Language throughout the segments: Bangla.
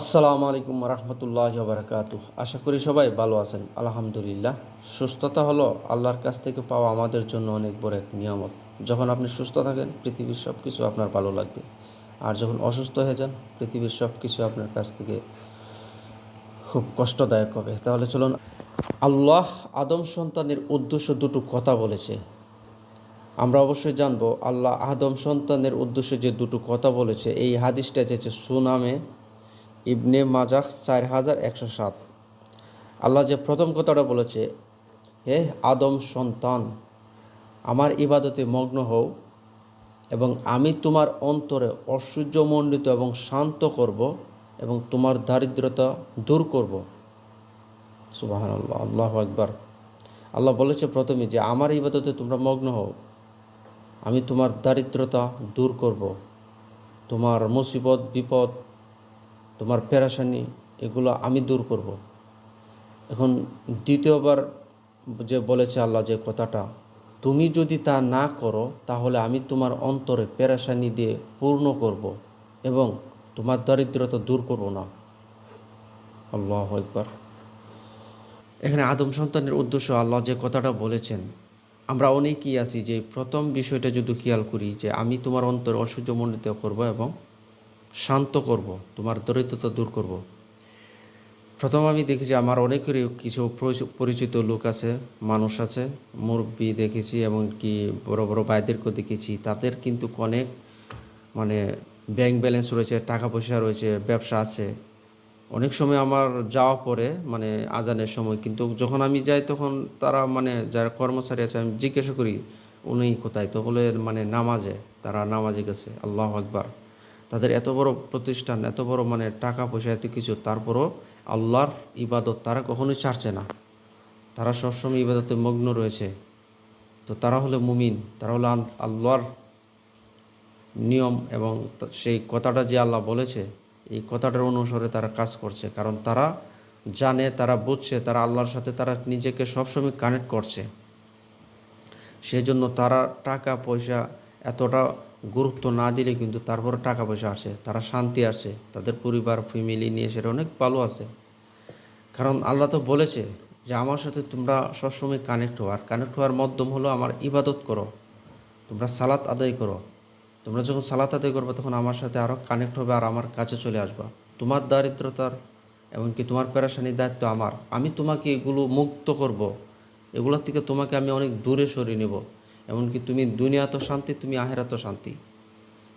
আসসালামু আলাইকুম রহমতুল্লাহ বারকাতু আশা করি সবাই ভালো আছেন। আলহামদুলিল্লাহ, সুস্থতা হলো আল্লাহর কাছ থেকে পাওয়া আমাদের জন্য অনেক বড় এক নিয়ামত। যখন আপনি সুস্থ থাকেন, পৃথিবীর সব কিছু আপনার ভালো লাগবে। আর যখন অসুস্থ হয়ে যান, পৃথিবীর সব কিছু আপনার কাছ থেকে খুব কষ্টদায়ক হবে। তাহলে চলুন, আল্লাহ আদম সন্তানের উদ্দেশ্য দুটো কথা বলেছে। আমরা অবশ্যই জানব, আল্লাহ আদম সন্তানের উদ্দেশ্যে যে দুটো কথা বলেছে, এই হাদিসটা এসেছে সুনামে ইবনে মাজাহ চার হাজার একশো সাত। আল্লাহ যে প্রথম কথাটা বলেছে, হে আদম সন্তান, আমার ইবাদতে মগ্ন হও এবং আমি তোমার অন্তরে ঐশ্বর্যমণ্ডিত এবং শান্ত করব এবং তোমার দারিদ্রতা দূর করব। সুবাহ আল্লাহ আল্লাহ একবার আল্লাহ বলেছে প্রথমে যে আমার ইবাদতে তোমরা মগ্ন হও, আমি তোমার দারিদ্রতা দূর করব। তোমার মুসিবত, বিপদ তোমার পেরাশানি, এগুলো আমি দূর করব। এখন দ্বিতীয়বার যে বলেছে আল্লাহ যে কথাটা, তুমি যদি তা না করো, তাহলে আমি তোমার অন্তরে পেরাশানি দিয়ে পূর্ণ করব এবং তোমার দারিদ্রতা দূর করব না। আল্লাহ একবার এখানে আদম সন্তানের উদ্দেশ্য আল্লাহ যে কথাটা বলেছেন, আমরা অনেকেই আছি যে প্রথম বিষয়টা যদি খেয়াল করি যে আমি তোমার অন্তর অসূর্যমণ্ডিত করব এবং শান্ত করব, তোমার দরিদ্রতা দূর করব। প্রথম আমি দেখেছি আমার অনেকেরই কিছু পরিচিত লোক আছে, মানুষ আছে, মুরব্বী দেখেছি, এমনকি বড় বড় ভাইদেরকেও দেখেছি। তাদের কিন্তু অনেক মানে ব্যাংক ব্যালেন্স রয়েছে, টাকা পয়সা রয়েছে, ব্যবসা আছে। অনেক সময় আমার যাওয়া পরে মানে আজানের সময়, কিন্তু যখন আমি যাই তখন তারা মানে যারা কর্মচারী আছে, আমি জিজ্ঞাসা করি, উনি কোথায়? তো বলে মানে নামাজে। তারা নামাজে গেছে, আল্লাহ আকবার। তাদের এত বড় প্রতিষ্ঠান, এত বড় মানে টাকা পয়সা, এত কিছু, তারপরও আল্লাহর ইবাদত তারা কখনোই ছাড়ছে না। তারা সবসময় ইবাদতে মগ্ন রয়েছে। তো তারা হলো মুমিন, তারা হলো আল্লাহর নিয়ম এবং সেই কথাটা যে আল্লাহ বলেছে, এই কথাটার অনুসারে তারা কাজ করছে। কারণ তারা জানে, তারা বুঝছে, তারা আল্লাহর সাথে তারা নিজেকে সবসময় কানেক্ট করছে। সেই জন্য তারা টাকা পয়সা এতটা গুরুত্ব না দিলে কিন্তু তারপরে টাকা পয়সা আসে, তারা শান্তি আসে, তাদের পরিবার ফ্যামিলি নিয়ে সেটা অনেক ভালো আছে। কারণ আল্লাহ তো বলেছে যে, আমার সাথে তোমরা সবসময় কানেক্ট হও, আর কানেক্ট হওয়ার মাধ্যম হলো আমার ইবাদত করো, তোমরা সালাত আদায় করো। তোমরা যখন সালাত আদায় করবে, তখন আমার সাথে আরও কানেক্ট হবে, আর আমার কাছে চলে আসবা। তোমার দারিদ্রতার এমনকি তোমার পেরাশানির দায়িত্ব আমার। আমি তোমাকে এগুলো মুক্ত করব। এগুলোর থেকে তোমাকে আমি অনেক দূরে সরিয়ে নেব। এমনকি তুমি দুনিয়া তো শান্তি, তুমি আহেরা তো শান্তি।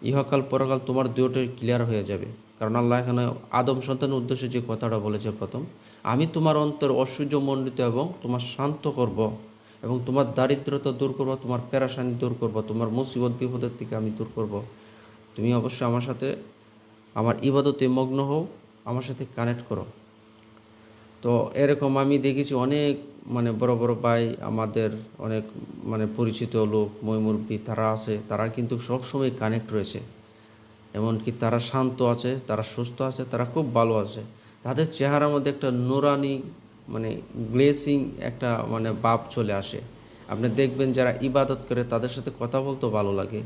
ইহকাল পরকাল তোমার দুটোই ক্লিয়ার হয়ে যাবে। কারণ আল্লাহ এখানে আদম সন্তানের উদ্দেশ্যে যে কথাটা বলেছে প্রথম, আমি তোমার অন্তর ঐশ্বর্যমণ্ডিত এবং তোমার শান্ত করব এবং তোমার দারিদ্রতা দূর করব, তোমার প্যারাসানি দূর করব, তোমার মুসিবত, বিপদের থেকে আমি দূর করব। তুমি অবশ্যই আমার সাথে, আমার ইবাদতে মগ্ন হও, আমার সাথে কানেক্ট করো। তো এরকম আমি দেখেছি অনেক মানে বড় বড় ভাই আমাদের অনেক মানে পরিচিত লোক ময়মুরব্বী তারা আছে, তারা কিন্তু সব সময় কানেক্ট রয়েছে। এমনকি তারা শান্ত আছে, তারা সুস্থ আছে, তারা খুব ভালো আছে। তাদের চেহারার মধ্যে একটা নোরানি মানে গ্লেসিং একটা মানে ভাব চলে আসে। আপনি দেখবেন যারা ইবাদত করে, তাদের সাথে কথা বলতেও ভালো লাগে।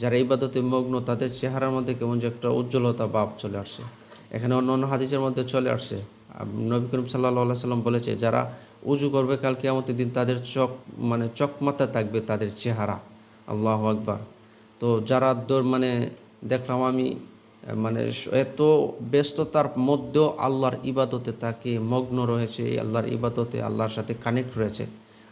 যারা ইবাদতে মগ্ন, তাদের চেহারার মধ্যে কেমন যে একটা উজ্জ্বলতা ভাব চলে আসে। এখানে অন্য অন্য হাদিসের মধ্যে চলে আসছে নবী করিম সাল্লাহ সাল্লাম বলেছে, যারা উজু করবে, কাল কেয়ামতের দিন তাদের চক মানে চকমাতা থাকবে তাদের চেহারা। আল্লাহ আকবার। তো যারা দৌড় মানে দেখলাম আমি মানে এত ব্যস্ততার মধ্যেও আল্লাহর ইবাদতে তাকে মগ্ন রয়েছে আল্লাহর ইবাদতে আল্লাহর সাথে কানেক্ট রয়েছে।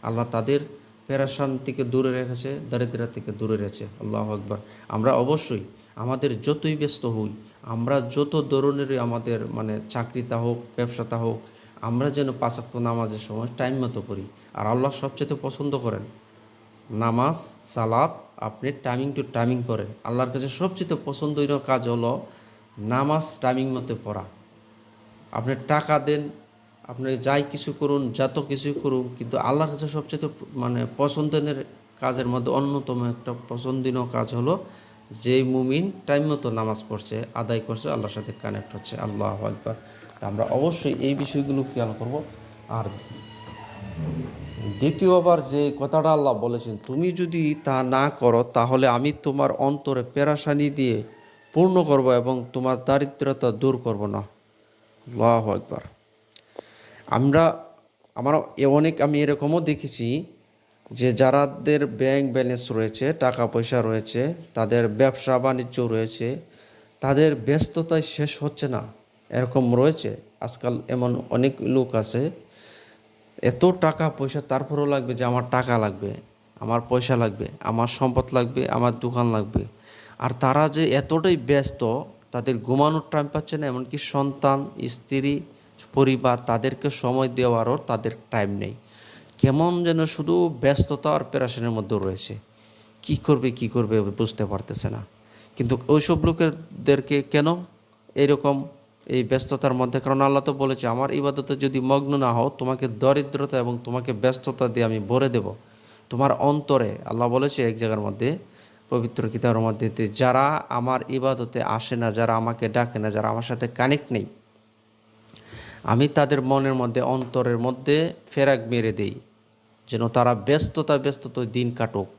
আল্লাহ তাদের পেরাশান থেকে দূরে রেখেছে দারিদ্রা থেকে দূরে রেখেছে। আল্লাহ আকবার। আমরা অবশ্যই আমাদের যতই ব্যস্ত হই, আমরা যত ধরনেরই আমাদের মানে চাকরিতা হোক ব্যবসাটা হোক আমরা যেন পাঁচাক্ত নামাজের সময় টাইম মতো করি। আর আল্লাহ সবচেয়ে পছন্দ করেন। নামাজ, সালাত, আপনি টাইমিং টু টাইমিং করেন। আল্লাহর কাছে সবচেয়ে পছন্দনীয় কাজ হলো নামাজ টাইমিং মতো পড়া। আপনি টাকা দেন, আপনি যাই কিছু করুন, যত কিছু করুন, কিন্তু আল্লাহর কাছে সবচেয়ে মানে পছন্দের কাজের মধ্যে অন্যতম একটা পছন্দনীয় কাজ হলো যে মুমিন টাইম মতো নামাজ পড়ছে, আদায় করছে, আল্লাহর সাথে কানেক্ট হচ্ছে। আল্লাহ একবার তা আমরা অবশ্যই এই বিষয়গুলো খেয়াল করব। আর দ্বিতীয়বার যে কথাটা আল্লাহ বলেছেন, তুমি যদি তা না করো, তাহলে আমি তোমার অন্তরে পেরাশানি দিয়ে পূর্ণ করব এবং তোমার দারিদ্রতা দূর করব না। আল্লাহ একবার আমরা, আমার অনেক, আমি এরকমও দেখেছি যে যারাদের ব্যাংক ব্যালেন্স রয়েছে টাকা পয়সা রয়েছে, তাদের ব্যবসা বাণিজ্য রয়েছে, তাদের ব্যস্ততায় শেষ হচ্ছে না। এরকম রয়েছে। আজকাল এমন অনেক লোক আছে। এত টাকা পয়সা, তারপরেও লাগবে যে আমার টাকা লাগবে, আমার পয়সা লাগবে, আমার সম্পদ লাগবে, আমার দোকান লাগবে। আর তারা যে এতটাই ব্যস্ত, তাদের ঘুমানোর টাইম পাচ্ছে না, এমনকি সন্তান, স্ত্রী, পরিবার, তাদেরকে সময় দেওয়ারও তাদের টাইম নেই। কেমন যেন শুধু ব্যস্ততা আর প্যারাশনের মধ্যে রয়েছে। কি করবে কি করবে বুঝতে পারতেছে না। কিন্তু ওইসব লোকেদেরকে কেন এরকম এই ব্যস্ততার মধ্যে, কারণ আল্লাহ তো বলেছে, আমার ইবাদতে যদি মগ্ন না হও, তোমাকে দরিদ্রতা এবং তোমাকে ব্যস্ততা দিয়ে আমি ভরে দেব। তোমার অন্তরে, আল্লাহ বলেছে এক জায়গার মধ্যে, পবিত্র কিতাবের মধ্যে যারা আমার ইবাদতে আসে না, যারা আমাকে ডাকে না, যারা আমার সাথে কানেক্ট নেই, আমি তাদের মনের মধ্যে, অন্তরের মধ্যে ফেরাক মেরে দেই, যেন তারা ব্যস্ততা ব্যস্ততা দিন কাটুক।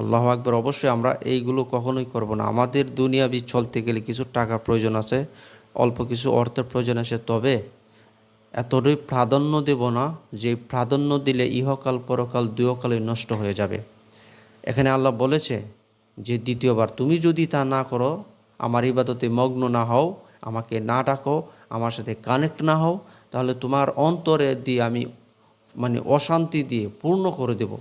আল্লাহ আকবর, অবশ্যই আমরা এইগুলো কখনোই করব না। আমাদের দুনিয়াবি চলতে গেলে কিছু টাকা প্রয়োজন আছে। অল্প কিছু অর্থের প্রয়োজন আছে, তবে এতটাই প্রাধান্য দেব না যে প্রাধান্য দিলে ইহকাল, পরকাল দুয়কালে নষ্ট হয়ে যাবে। এখানে আল্লাহ বলেছে যে দ্বিতীয়বার, তুমি যদি তা না করো, আমার ইবাদতে মগ্ন না হও, আমাকে না ডাকো, আমার সাথে কানেক্ট না হও, তাহলে তোমার অন্তরে দিয়ে আমি মানে অশান্তি দিয়ে পূর্ণ করে দেব।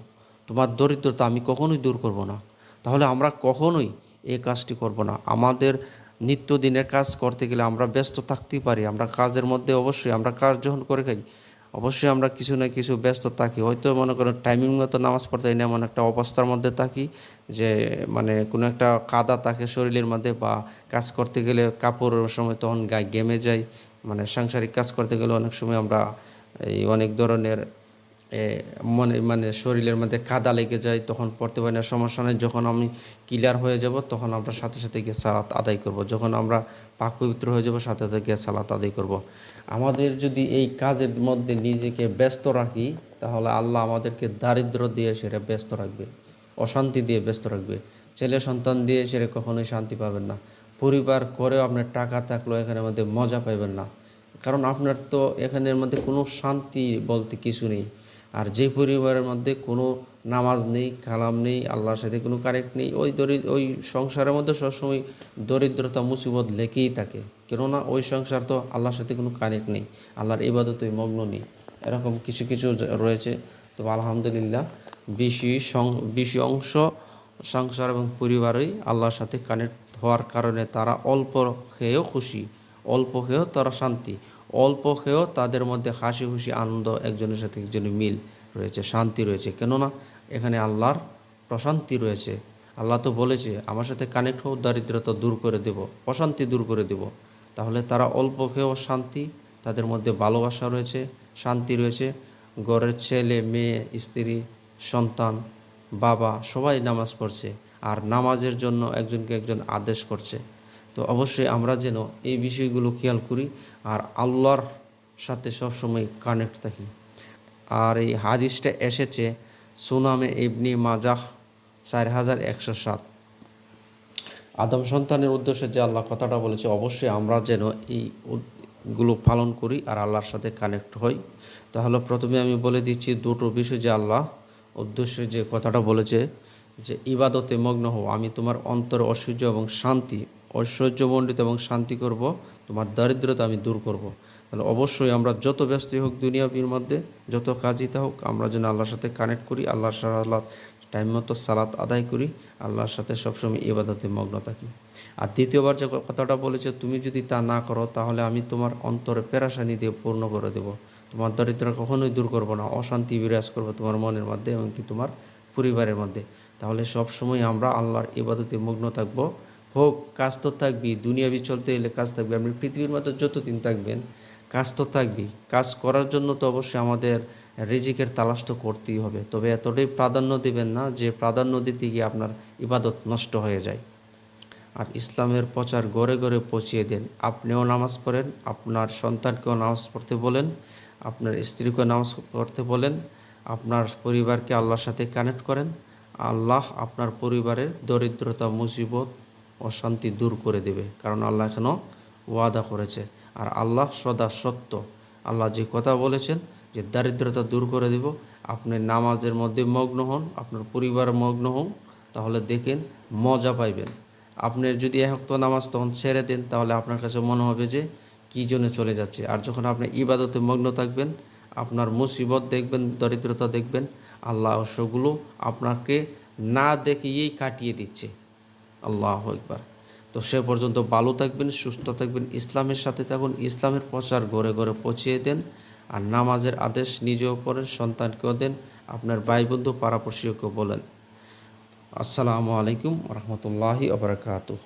তোমার দরিদ্রতা আমি কখনোই দূর করব না। তাহলে আমরা কখনোই এই কাজটি করব না। আমাদের নিত্যদিনের কাজ করতে গেলে আমরা ব্যস্ত থাকতেই পারি। আমরা কাজের মধ্যে অবশ্যই আমরা কাজ যখন করে খাই, অবশ্যই আমরা কিছু না কিছু ব্যস্ত থাকি। হয়তো মনে করেন টাইমিং মতো নামাজ পড়তে না এমন একটা অবস্থার মধ্যে থাকি যে মানে কোনো একটা কাদা থাকে শরীরের মধ্যে বা কাজ করতে গেলে কাপড়ের সময় তখন গায়ে গেমে যায় মানে সাংসারিক কাজ করতে গেলে অনেক সময় আমরা এই অনেক ধরনের মনে মানে শরীরের মধ্যে কাদা লেগে যায়, তখন পড়তে পারি না, সমস্যা নেই। যখন আমি ক্লিয়ার হয়ে যাব, তখন আমরা সাথে সাথে গিয়ে সালাত আদায় করব। যখন আমরা পাক পবিত্র হয়ে যাব, সাথে সাথে গিয়ে সালাত আদায় করব। আমাদের যদি এই কাজের মধ্যে নিজেকে ব্যস্ত রাখি, তাহলে আল্লাহ আমাদেরকে দারিদ্র দিয়ে সেটা ব্যস্ত রাখবে, অশান্তি দিয়ে ব্যস্ত রাখবে। ছেলে সন্তান দিয়ে সেটা কখনোই শান্তি পাবেন না। পরিবার করেও আপনার টাকা থাকলেও এখানের মধ্যে মজা পাইবেন না। কারণ আপনার তো এখানের মধ্যে কোনো শান্তি বলতে কিছু নেই। আর যে পরিবারের মধ্যে কোনো নামাজ নেই, কালাম নেই, আল্লাহর সাথে কোনো কারেক্ট নেই, ওই দরিদ ওই সংসারের মধ্যে সবসময় দরিদ্রতা, মুসিবত লেগেই থাকে। কেননা ওই সংসার তো আল্লাহর সাথে কোনো কানেক্ট নেই, আল্লাহর ইবাদতে মগ্ন নেই। এরকম কিছু কিছু রয়েছে। তো আলহামদুলিল্লাহ বেশি বেশি অংশ সংসার এবং পরিবারই আল্লাহর সাথে কানেক্ট হওয়ার কারণে তারা অল্প খেয়েও খুশি, অল্প খেয়েও তারা শান্তি। অল্প খেয়েও তাদের মধ্যে হাসি খুশি, আনন্দ, একজনের সাথে একজনের মিল রয়েছে, শান্তি রয়েছে। কেননা এখানে আল্লাহর প্রশান্তি রয়েছে। আল্লাহ তো বলেছে, আমার সাথে কানেক্ট হোক দারিদ্রতা দূর করে দেব, অশান্তি দূর করে দেব। তাহলে তারা অল্প খেয়েও শান্তি, তাদের মধ্যে ভালোবাসা রয়েছে, শান্তি রয়েছে। ঘরের ছেলে, মেয়ে, স্ত্রী, সন্তান, বাবা, সবাই নামাজ পড়ছে। আর নামাজের জন্য একজনকে একজন আদেশ করছে। তো অবশ্যই আমরা যেন এই বিষয়গুলো খেয়াল করি আর আল্লাহর সাথে সবসময় কানেক্ট থাকি। আর এই হাদিসটা এসেছে সুনামে ইবনি মাজাহ চার হাজার একশো সাত। আদম সন্তানের উদ্দেশ্যে যে আল্লাহ কথাটা বলেছে, অবশ্যই আমরা যেন এইগুলো পালন করি আর আল্লাহর সাথে কানেক্ট হই। তাহলে প্রথমে আমি বলে দিচ্ছি দুটো বিষয় যে আল্লাহ উদ্দেশ্যে যে কথাটা বলেছে যে, ইবাদতে মগ্ন হও, আমি তোমার অন্তর ঐশ্বর্য এবং শান্তি ঐশ্বর্যমণ্ডিত এবং শান্তি করব, তোমার দারিদ্রতা আমি দূর করব। তাহলে অবশ্যই আমরা যত ব্যস্তই হোক দুনিয়াবির মধ্যে, যত কাজিতে হোক, আমরা যেন আল্লাহর সাথে কানেক্ট করি, আল্লাহর সাল্লাহ টাইম মতো সালাত আদায় করি, আল্লাহর সাথে সবসময় ইবাদতে মগ্ন থাকি। আর দ্বিতীয়বার যে কথাটা বলেছে, তুমি যদি তা না করো, তাহলে আমি তোমার অন্তরে পেরাশানি দিয়ে পূর্ণ করে দেব। তোমার দরিদ্র কখনোই দূর করব না, অশান্তি বিরাজ করব তোমার মনের মধ্যে এমনকি তোমার পরিবারের মধ্যে। তাহলে সবসময় আমরা আল্লাহর ইবাদতে মগ্ন থাকব। হোক, কাজ তো থাকবি দুনিয়াবি চলতে এলে কাজ থাকবে, আপনি পৃথিবীর মধ্যে যতদিন থাকবেন, কাজ তো থাকবি কাজ করার জন্য তো অবশ্যই আমাদের রিজিকের তালাশ তো করতেই হবে। তবে এতটাই প্রাধান্য দেবেন না যে প্রাধান্য দিতে গিয়ে আপনার ইবাদত নষ্ট হয়ে যায়। আর ইসলামের প্রচার গড়ে গড়ে পৌঁছিয়ে দেন। আপনিও নামাজ পড়েন, আপনার সন্তানকেও নামাজ পড়তে বলেন, আপনার স্ত্রীকেও নামাজ পড়তে বলেন, আপনার পরিবারকে আল্লাহর সাথে কানেক্ট করেন। আল্লাহ আপনার পরিবারের দরিদ্রতা, মুসিবত অশান্তি দূর করে দেবে। কারণ আল্লাহ এখনও ওয়াদা করেছে। আর আল্লাহ সদা সত্য। আল্লাহ যে কথা বলেছেন যে দারিদ্রতা দূর করে দিব, আপনি নামাজের মধ্যে মগ্ন হন, আপনার পরিবার মগ্ন হন তাহলে দেখেন মজা পাইবেন। আপনি যদি একত্ব নামাজ তখন ছেড়ে দেন, তাহলে আপনার কাছে মনে হবে যে কী জন্য চলে যাচ্ছে। আর যখন আপনি ইবাদতে মগ্ন থাকবেন, আপনার মুসিবত দেখবেন, দরিদ্রতা দেখবেন, আল্লাহ সেগুলো আপনাকে না দেখিয়েই কাটিয়ে দিচ্ছে। আল্লাহ একবার তো সে পর্যন্ত ভালো থাকবেন, সুস্থ থাকবেন, ইসলামের সাথে থাকুন, ইসলামের প্রচার ঘরে ঘরে পৌঁছিয়ে দেন আর নামাজের আদেশ নিজেও পড়েন, সন্তানকেও দেন, আপনার ভাই বন্ধু পাড়াপড়শিকেও বলেন। আসসালামু আলাইকুম রহমতুল্লাহি আবরকাতুহ